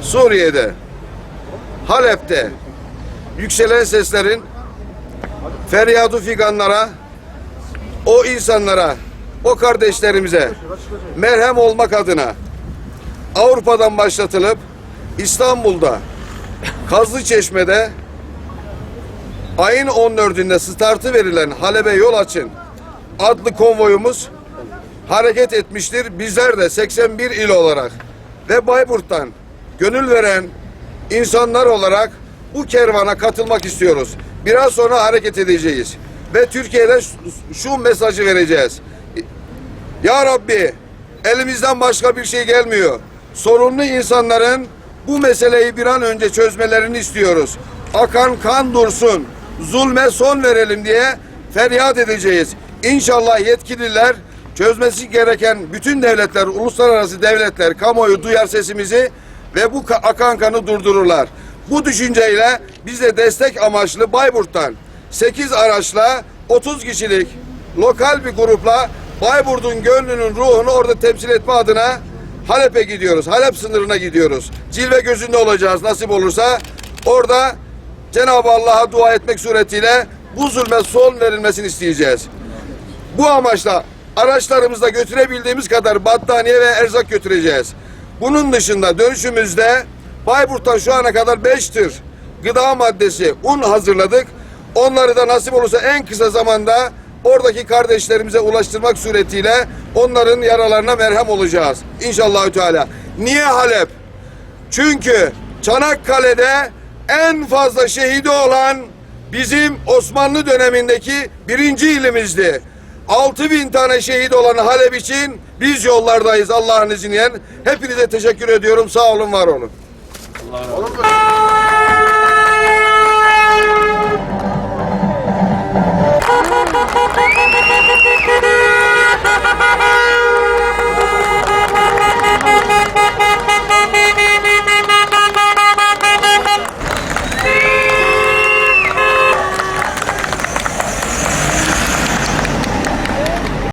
Suriye'de, Halep'te yükselen seslerin feryadu figanlara, o insanlara, o kardeşlerimize merhem olmak adına Avrupa'dan başlatılıp İstanbul'da Kazlı Çeşme'de ayın 14'ünde startı verilen Halep'e yol açın adlı konvoyumuz hareket etmiştir. Bizler de 81 il olarak ve Bayburt'tan gönül veren insanlar olarak bu kervana katılmak istiyoruz. Biraz sonra hareket edeceğiz. Ve Türkiye'de şu- mesajı vereceğiz. Ya Rabbi elimizden başka bir şey gelmiyor. Sorunlu insanların bu meseleyi bir an önce çözmelerini istiyoruz. Akan kan dursun, zulme son verelim diye feryat edeceğiz. İnşallah yetkililer çözmesi gereken bütün devletler, uluslararası devletler kamuoyu duyar sesimizi ve bu ka- akan kanı durdururlar. Bu düşünceyle biz de destek amaçlı Bayburt'tan 8 araçla 30 kişilik lokal bir grupla Bayburt'un gönlünün ruhunu orada temsil etme adına Halep'e gidiyoruz. Halep sınırına gidiyoruz. Cilve gözünde olacağız nasip olursa. Orada Cenab-ı Allah'a dua etmek suretiyle bu zulme son verilmesini isteyeceğiz. Bu amaçla araçlarımızda götürebildiğimiz kadar battaniye ve erzak götüreceğiz. Bunun dışında dönüşümüzde Bayburt'tan şu ana kadar 5 tır gıda maddesi, un hazırladık. Onları da nasip olursa en kısa zamanda oradaki kardeşlerimize ulaştırmak suretiyle onların yaralarına merhem olacağız. İnşallahü Teala. Niye Halep? Çünkü Çanakkale'de en fazla şehidi olan bizim Osmanlı dönemindeki birinci ilimizdi. 6 bin tane şehit olan Halep için biz yollardayız Allah'ın izniyle. Hepinize teşekkür ediyorum. Sağ olun, var olun. Allah razı olsun.